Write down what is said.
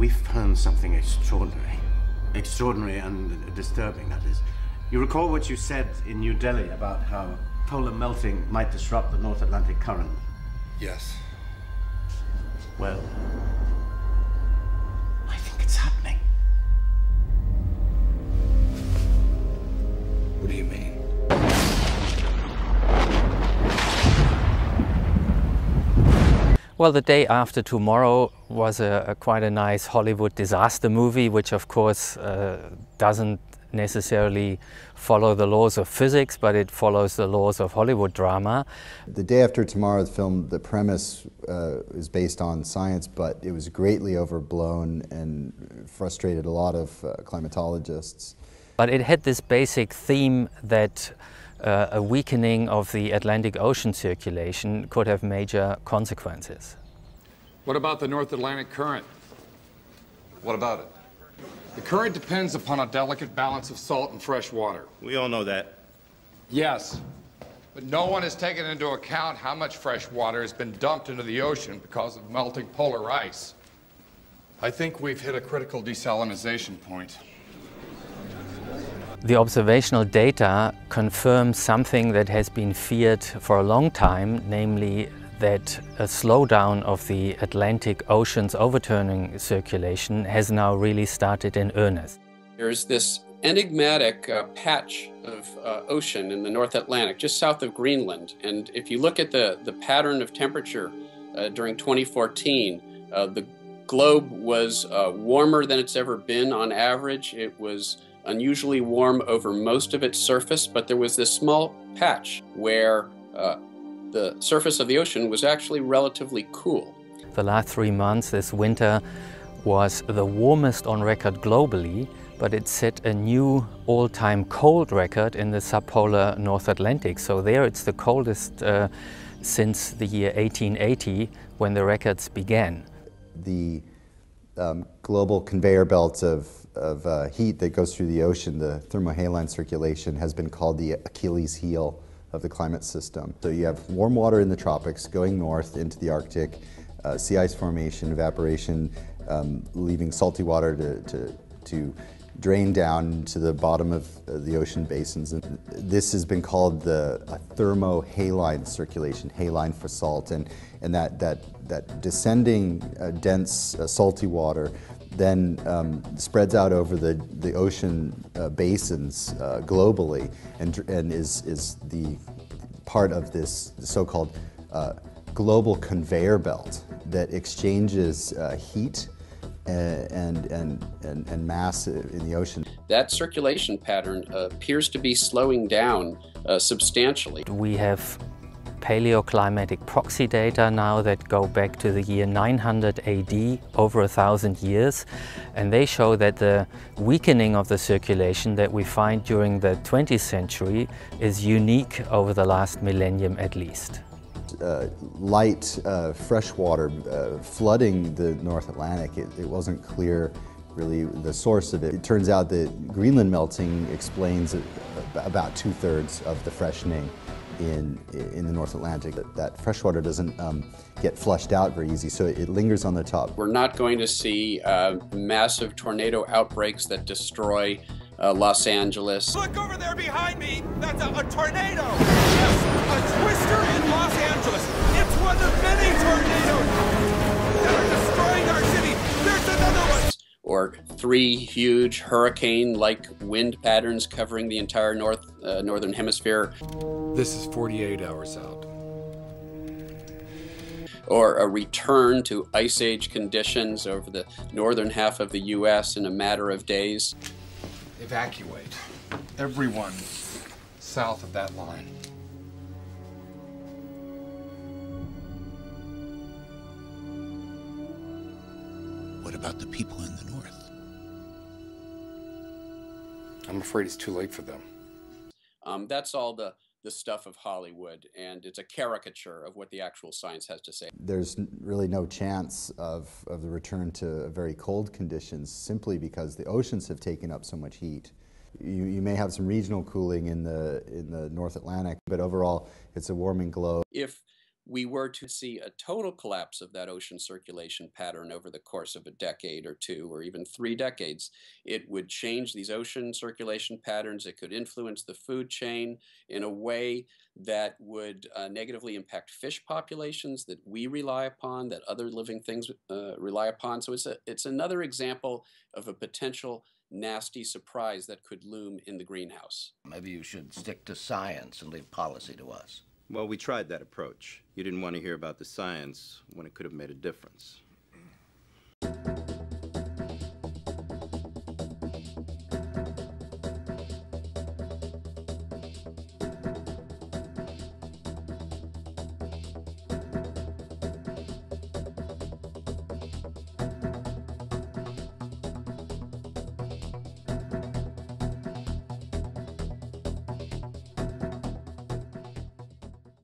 we found something extraordinary. Extraordinary and disturbing, that is. You recall what you said in New Delhi about how polar melting might disrupt the North Atlantic current? Yes. Well, Well, The Day After Tomorrow was a, a quite a nice Hollywood disaster movie, which of course uh, doesn't necessarily follow the laws of physics, but it follows the laws of Hollywood drama. The Day After Tomorrow, the film, the premise uh, is based on science, but it was greatly overblown and frustrated a lot of uh, climatologists. But it had this basic theme that uh, a weakening of the Atlantic Ocean circulation could have major consequences. What about the North Atlantic current? What about it? The current depends upon a delicate balance of salt and fresh water. We all know that. Yes, but no one has taken into account how much fresh water has been dumped into the ocean because of melting polar ice. I think we've hit a critical desalinization point. The observational data confirm something that has been feared for a long time, namely that a slowdown of the Atlantic Ocean's overturning circulation has now really started in earnest. There's this enigmatic uh, patch of uh, ocean in the North Atlantic, just south of Greenland. And if you look at the, the pattern of temperature uh, during 2014, uh, the globe was uh, warmer than it's ever been on average. It was unusually warm over most of its surface, but there was this small patch where uh, the surface of the ocean was actually relatively cool. The last three months, this winter, was the warmest on record globally, but it set a new all-time cold record in the subpolar North Atlantic. So there it's the coldest uh, since the year 1880 when the records began. The um, global conveyor belt of, of uh, heat that goes through the ocean, the thermohaline circulation, has been called the Achilles heel of the climate system. So you have warm water in the tropics going north into the Arctic, uh, sea ice formation, evaporation, um, leaving salty water to, to, to drain down to the bottom of uh, the ocean basins. And this has been called the thermohaline circulation, haline for salt, and, and that, that, that descending uh, dense uh, salty water then um, spreads out over the, the ocean uh, basins uh, globally and, and is, is the part of this so-called uh, global conveyor belt that exchanges heat and, and, and, and mass in the ocean. That circulation pattern appears to be slowing down uh, substantially. We have paleoclimatic proxy data now that go back to the year 900 AD, over a thousand years, and they show that the weakening of the circulation that we find during the 20th century is unique over the last millennium at least uh, light uh, freshwater uh, flooding the North Atlantic. It, it, wasn't clear really the source of it. It turns out that Greenland melting explains about two-thirds of the freshening in, in the North Atlantic. That, that freshwater doesn't um, get flushed out very easy, so it lingers on the top. We're not going to see uh, massive tornado outbreaks that destroy uh, Los Angeles. Look over there behind me. That's a, a, tornado. Three huge hurricane-like wind patterns covering the entire north uh, northern hemisphere. This is 48 hours out. Or a return to ice age conditions over the northern half of the U.S. in a matter of days evacuate everyone south of that line. What about the people in the north? I'm afraid it's too late for them. Um, that's all the the stuff of Hollywood, and it's a caricature of what the actual science has to say. There's really no chance of, of the return to very cold conditions simply because the oceans have taken up so much heat. You, you may have some regional cooling in the, in the North Atlantic, but overall it's a warming globe. If we were to see a total collapse of that ocean circulation pattern over the course of a decade or two or even three decades, it would change these ocean circulation patterns. It could influence the food chain in a way that would uh, negatively impact fish populations that we rely upon, that other living things uh, rely upon. So it's, a, it's another example of a potential nasty surprise that could loom in the greenhouse. Maybe you should stick to science and leave policy to us. Well, we tried that approach. You didn't want to hear about the science when it could have made a difference.